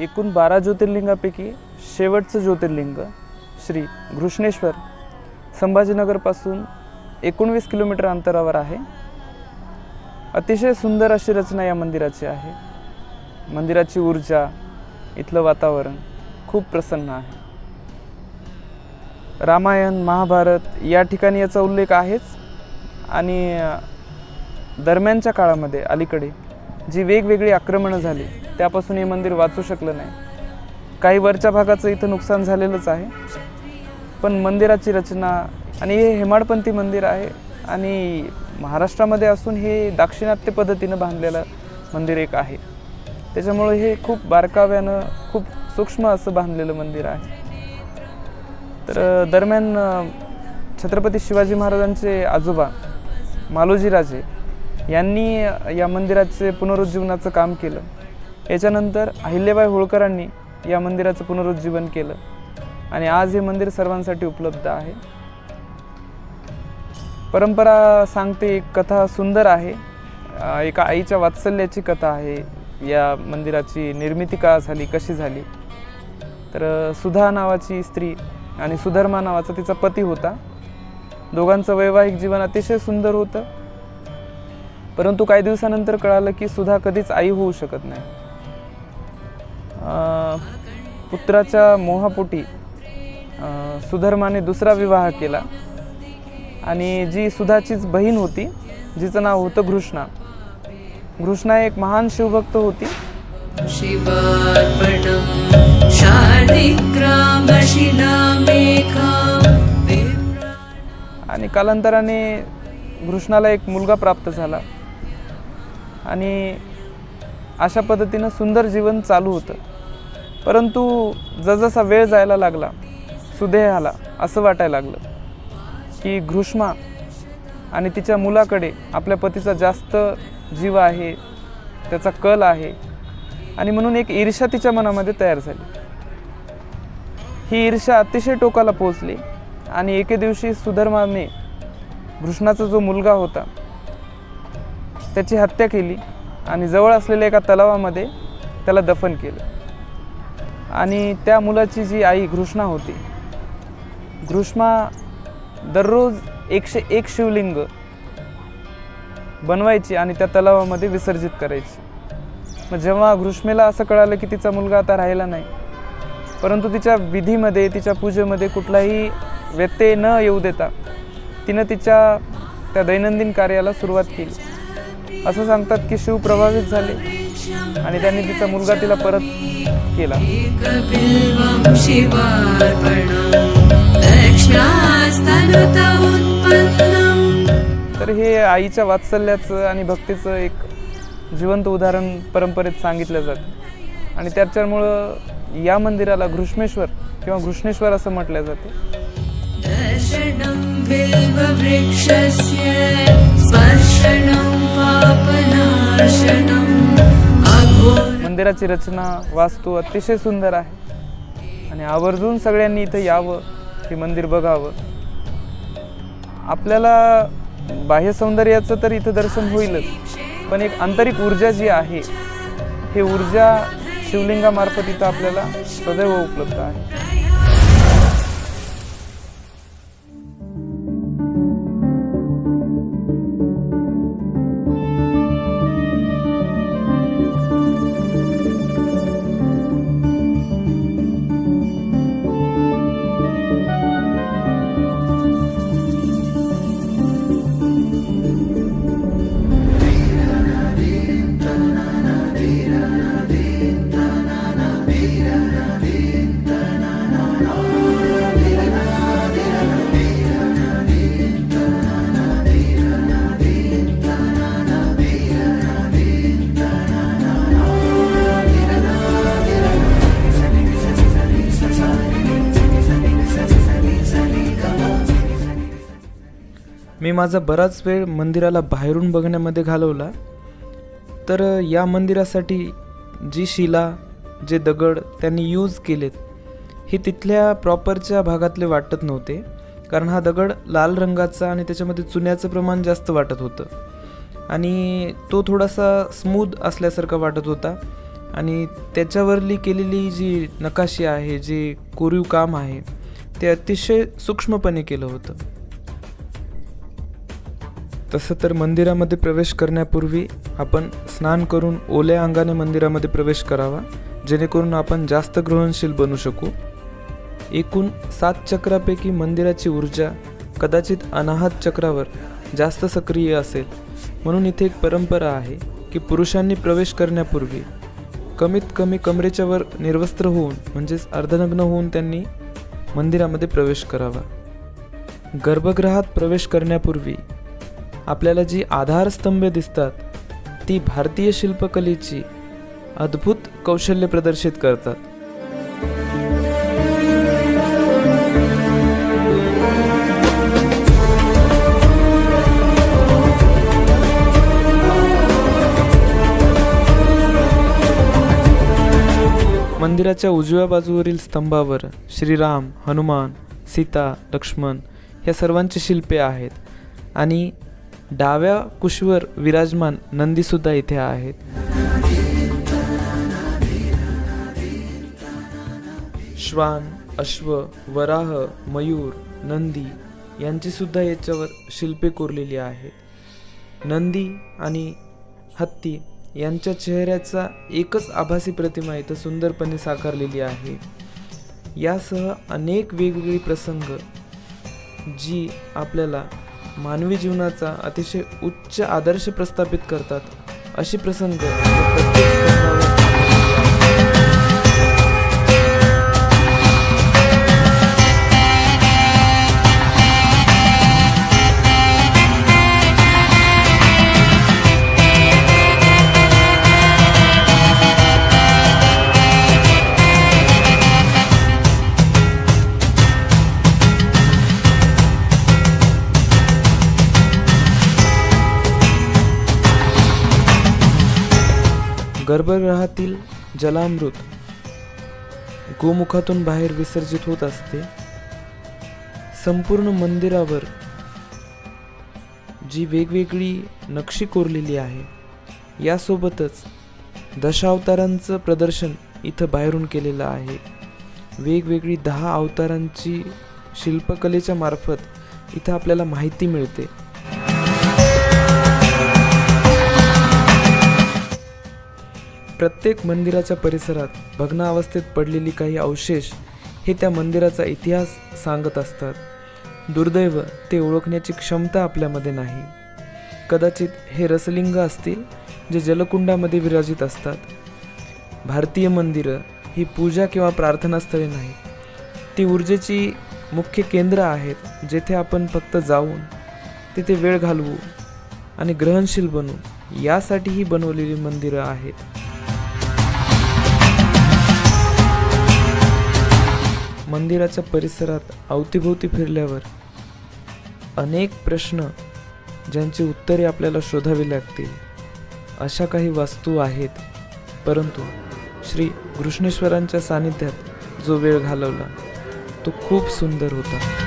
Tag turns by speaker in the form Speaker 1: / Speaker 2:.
Speaker 1: एकूण बारा ज्योतिर्लिंगापैकी शेवटचं ज्योतिर्लिंग श्री घृष्णेश्वर संभाजीनगरपासून एकोणवीस किलोमीटर अंतरावर आहे. अतिशय सुंदर अशी रचना या मंदिराची आहे. मंदिराची ऊर्जा इथलं वातावरण खूप प्रसन्न आहे. रामायण महाभारत या ठिकाणी याचा उल्लेख आहेच. आणि दरम्यानच्या काळामध्ये अलीकडे जी वेगवेगळी आक्रमणं झाली त्यापासून हे मंदिर वाचू शकलं नाही. काही वरच्या भागाचं इथं नुकसान झालेलंच आहे. पण मंदिराची रचना आणि हे हेमाडपंथी मंदिर आहे आणि महाराष्ट्रामध्ये असून हे दाक्षिणात्य पद्धतीनं बांधलेलं मंदिर एक आहे. त्याच्यामुळे हे खूप बारकाव्यानं खूप सूक्ष्म असं बांधलेलं मंदिर आहे. तर दरम्यान छत्रपती शिवाजी महाराजांचे आजोबा मालोजीराजे यांनी या मंदिराचे पुनरुज्जीवनाचं काम केलं. याच्यानंतर अहिल्याबाई होळकरांनी या मंदिराचं पुनरुज्जीवन केलं. आणि आज हे मंदिर सर्वांसाठी उपलब्ध आहे. परंपरा सांगते एक कथा सुंदर आहे. एका आईच्या वात्सल्याची कथा आहे. या मंदिराची निर्मिती का झाली कशी झाली? तर सुधा नावाची स्त्री आणि सुधर्मा नावाचा तिचा पती होता. दोघांचं वैवाहिक जीवन अतिशय सुंदर होतं. परंतु काही दिवसानंतर कळालं की सुधा कधीच आई होऊ शकत नाही. पुत्राच्या मोहापोटी सुधर्माने दुसरा विवाह केला. आणि जी सुधाचीच बहीण होती जिचं नाव होतं घृष्णा. घृष्णा एक महान शिवभक्त होती. आणि कालांतराने घृष्णाला एक मुलगा प्राप्त झाला. आणि अशा पद्धतीनं सुंदर जीवन चालू होतं. परंतु जसजसा वेळ जायला लागला सुदेहाला असं वाटायला लागलं की घृष्मा आणि तिच्या मुलाकडे आपल्या पतीचा जास्त जीव आहे त्याचा कल आहे आणि म्हणून एक ईर्ष्या तिच्या मनामध्ये तयार झाली. ही ईर्ष्या अतिशय टोकाला पोहोचली आणि एके दिवशी सुधर्माने कृष्णाचा जो मुलगा होता त्याची हत्या केली आणि जवळ असलेल्या एका तलावामध्ये त्याला दफन केलं. आणि त्या मुलाची जी आई घृष्णा होती. घृष्मा दररोज एकशे एक शिवलिंग बनवायची आणि त्या तलावामध्ये विसर्जित करायची. मग जेव्हा घृष्मेला असं कळालं की तिचा मुलगा आता राहिला नाही परंतु तिच्या विधीमध्ये तिच्या पूजेमध्ये कुठलाही व्यत्यय न येऊ देता तिनं तिच्या त्या दैनंदिन कार्याला सुरुवात केली. असं सांगतात की शिव प्रभावित झाले आणि त्यांनी तिचा मुलगा तिला परत केला. तर हे आईच्या वात्सल्याचं आणि भक्तीचं एक जिवंत उदाहरण परंपरेत सांगितलं जातं. आणि त्याच्यामुळं या मंदिराला घृष्मेश्वर किंवा घृष्णेश्वर असं म्हटलं जाते.
Speaker 2: स्पर्शनं अघोर
Speaker 1: मंदिराची रचना वास्तू अतिशय सुंदर आहे. आणि आवर्जून सगळ्यांनी इथं यावं हे मंदिर बघावं. आपल्याला बाह्य सौंदर्याचं तर इथं दर्शन होईलच पण एक आंतरिक ऊर्जा जी आहे हे ऊर्जा शिवलिंगामार्फत इथं आपल्याला सदैव उपलब्ध आहे. मी माझा बराच वेळ मंदिराला बाहेरून बघण्यामध्ये घालवला. तर या मंदिरासाठी जी शिला जे दगड त्यांनी यूज केलेत हे तिथल्या प्रॉपरच्या भागातले वाटत नव्हते. कारण हा दगड लाल रंगाचा आणि त्याच्यामध्ये चुन्याचं प्रमाण जास्त वाटत होतं. आणि तो थोडासा स्मूद असल्यासारखा वाटत होता.
Speaker 3: आणि त्याच्यावरली केलेली जी नकाशी आहे जे कोरीव काम आहे ते अतिशय सूक्ष्मपणे केलं होतं. तसं तर मंदिरामध्ये प्रवेश करण्यापूर्वी आपण स्नान करून ओल्या अंगाने मंदिरामध्ये प्रवेश करावा जेणेकरून आपण जास्त ग्रहणशील बनू शकू. एकूण सात चक्रापैकी मंदिराची ऊर्जा कदाचित अनाहत चक्रावर जास्त सक्रिय असेल. म्हणून इथे एक परंपरा आहे की पुरुषांनी प्रवेश करण्यापूर्वी कमीत कमी कमरेच्या वर निर्वस्त्र होऊन म्हणजेच अर्धनग्न होऊन त्यांनी मंदिरामध्ये प्रवेश करावा. गर्भगृहात प्रवेश करण्यापूर्वी आपल्याला जी आधारस्तंभे दिसतात ती भारतीय शिल्पकलेची अद्भुत कौशल्य प्रदर्शित करतात. मंदिराच्या उजव्या बाजूवरील स्तंभावर श्रीराम हनुमान सीता लक्ष्मण या सर्वांची शिल्पे आहेत. आणि डाव्या कुशीवर विराजमान नंदीसुद्धा इथे आहेत. श्वान अश्व वराह मयूर नंदी यांचीसुद्धा याच्यावर शिल्पे कोरलेली आहेत. नंदी आणि हत्ती यांच्या चेहऱ्याचा एकच आभासी प्रतिमा इथं सुंदरपणे साकारलेली आहे. यासह अनेक वेगवेगळी प्रसंग जी आपल्याला मानवी जीवनाचा अतिशय उच्च आदर्श प्रस्थापित करतात. अशी प्रसंग गर्भगृहातील जलामृत गोमुखातून बाहेर विसर्जित होत असते. संपूर्ण मंदिरावर जी वेगवेगळी नक्षी कोरलेली आहे यासोबतच दशावतारांचं प्रदर्शन इथं बाहेरून केलेलं आहे. वेगवेगळी दहा अवतारांची शिल्पकलेच्या मार्फत इथं आपल्याला माहिती मिळते. प्रत्येक मंदिराच्या परिसरात भग्नावस्थेत पडलेली काही अवशेष हे त्या मंदिराचा इतिहास सांगत असतात. दुर्दैव ते ओळखण्याची क्षमता आपल्यामध्ये नाही. कदाचित हे रसलिंग असतील जे जलकुंडामध्ये विराजित असतात. भारतीय मंदिरं ही पूजा किंवा प्रार्थनास्थळे नाही. ती ऊर्जेची मुख्य केंद्र आहेत जेथे आपण फक्त जाऊन तिथे वेळ घालवू आणि ग्रहणशील बनू. यासाठी ही बनवलेली मंदिरं आहेत. मंदिराच्या परिसरात अवतीभोवती फिरल्यावर अनेक प्रश्न ज्यांची उत्तरे आपल्याला शोधावी लागतील. अशा काही वास्तू आहेत. परंतु श्री घृष्णेश्वरांच्या सानिध्यात जो वेळ घालवला तो खूप सुंदर होता.